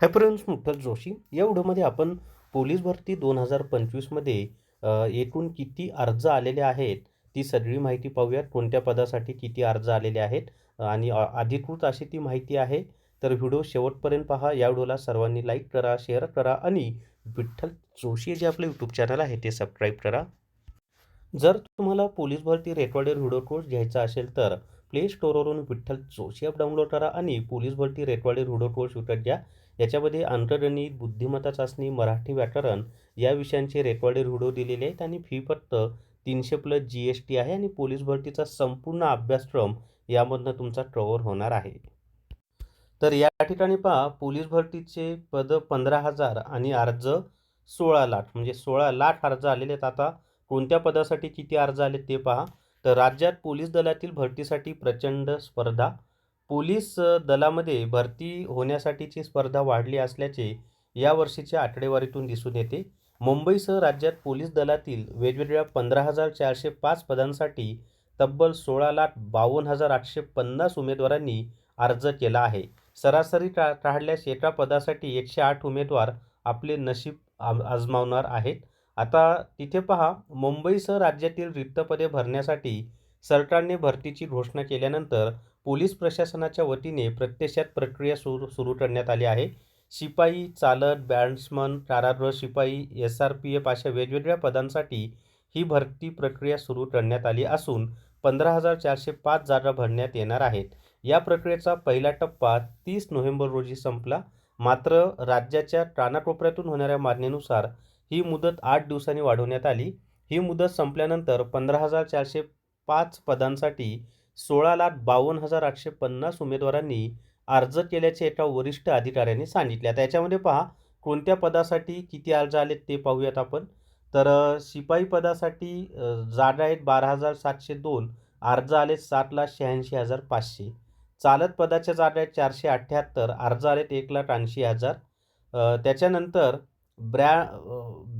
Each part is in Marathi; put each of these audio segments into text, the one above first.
Hi friends मुठ्ठल Joshi. या व्हिडिओमध्ये आपण पोलीस भरती दोन हजार पंचवीसमध्ये एकूण किती अर्ज आलेले आहेत ती सगळी माहिती पाहूयात. कोणत्या पदासाठी किती अर्ज आलेले आहेत आणि अधिकृत अशी ती माहिती आहे. तर व्हिडिओ शेवटपर्यंत पहा. या व्हिडिओला सर्वांनी लाईक करा शेअर करा आणि विठ्ठल जोशी जे आपलं यूट्यूब चॅनल आहे ते सबस्क्राईब करा. जर तुम्हाला पोलीस भरती रेकॉर्डेड व्हिडिओ कोर्स घ्यायचा असेल तर प्ले स्टोअरवरून विठ्ठल जोशी ॲप डाउनलोड करा आणि पोलीस भरती रेकॉर्डेड व्हिडिओ कोर्स घ्या. याच्यामध्ये अंतर्गणित बुद्धिमत्ता चाचणी मराठी व्याकरण या विषयांचे रेकॉर्डेड व्हिडिओ दिलेले आहेत आणि फी फक्त तीनशे प्लस जी एस टी आहे आणि पोलीस भरतीचा संपूर्ण अभ्यासक्रम यामधनं तुमचा कव्हर होणार आहे. तर या ठिकाणी पहा पोलीस भरतीचे पद पंधरा हजार आणि अर्ज सोळा लाख. म्हणजे सोळा लाख अर्ज आलेले आहेत. आता कोणत्या पदासाठी किती अर्ज आले ते पहा. तर राज्यात पोलीस दलातील भरतीसाठी प्रचंड स्पर्धा. पोलीस दलामध्ये भरती होण्यासाठीची स्पर्धा वाढली असल्याचे या वर्षीच्या आकडेवारीतून दिसून येते. मुंबईसह राज्यात पोलीस दलातील वेगवेगळ्या पंधरा हजार चारशे पाच पदांसाठी तब्बल सोळा लाख बावन्न हजार आठशे पन्नास उमेदवारांनी अर्ज केला आहे. सरासरी का काढल्यास एका पदासाठी एकशे आठ उमेदवार आपले नशीब आजमावणार आहेत. आता तिथे पहा मुंबईसह राज्यातील रिक्त पदे भरण्यासाठी सरकारने भरतीची घोषणा केल्यानंतर पोलीस प्रशासनाच्या वतीने प्रत्यक्षात प्रक्रिया सुरू सुरू करण्यात आली आहे. शिपाई चालक बॅट्समन कारागृह शिपाई एस आर पी एफ अशा वेगवेगळ्या पदांसाठी ही भरती प्रक्रिया सुरू करण्यात आली असून पंधरा हजार चारशे पाच जागा भरण्यात येणार आहेत. या प्रक्रियेचा पहिला टप्पा तीस नोव्हेंबर रोजी संपला. मात्र राज्याच्या कानाकोपऱ्यातून होणाऱ्या मागणीनुसार ही मुदत आठ दिवसांनी वाढवण्यात आली. ही मुदत संपल्यानंतर पंधरा हजार चारशे पाच पदांसाठी सोळा लाख बावन्न हजार आठशे पन्नास उमेदवारांनी अर्ज केल्याचे एका वरिष्ठ अधिकाऱ्याने सांगितले. आता याच्यामध्ये पहा कोणत्या पदासाठी किती अर्ज आलेत ते पाहूयात आपण. तर शिपाई पदासाठी जागा आहेत बारा हजार सातशे दोन अर्ज आलेत सात लाख शहाऐंशी हजार पाचशे. चालत पदाच्या जागा आहेत चारशे अठ्ठ्याहत्तर अर्ज आलेत एक लाख ऐंशी हजार. त्याच्यानंतर ब्रॅ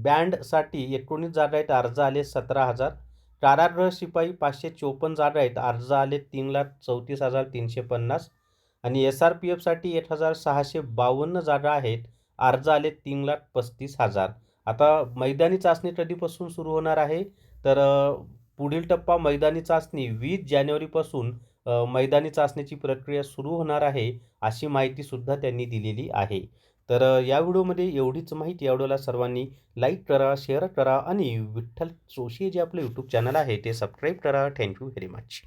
बँडसाठी एकोणीस जागा आहेत अर्ज आले सतरा हजार. कारागृह शिपाई पाचशे चोपन्न जागा आहेत अर्ज आले तीन लाख चौतीस हजार तीनशे पन्नास. आणि एस आर पी एफसाठी एक हजार सहाशे बावन्न जागा आहेत अर्ज आले तीन लाख पस्तीस हजार. आता मैदानी चाचणी कधीपासून सुरू होणार आहे? तर पुढील टप्पा मैदानी चाचणी वीस जानेवारीपासून मैदानी चाचणीची प्रक्रिया सुरू होणार आहे अशी माहितीसुद्धा त्यांनी दिलेली आहे. तर या व्हिडिओमध्ये एवढीच माहिती या व्हिडिओला सर्वांनी लाईक करा शेअर करा आणि विठ्ठल जोशी जे आपलं यूट्यूब चॅनल आहे ते सबस्क्राईब करा. Thank you very much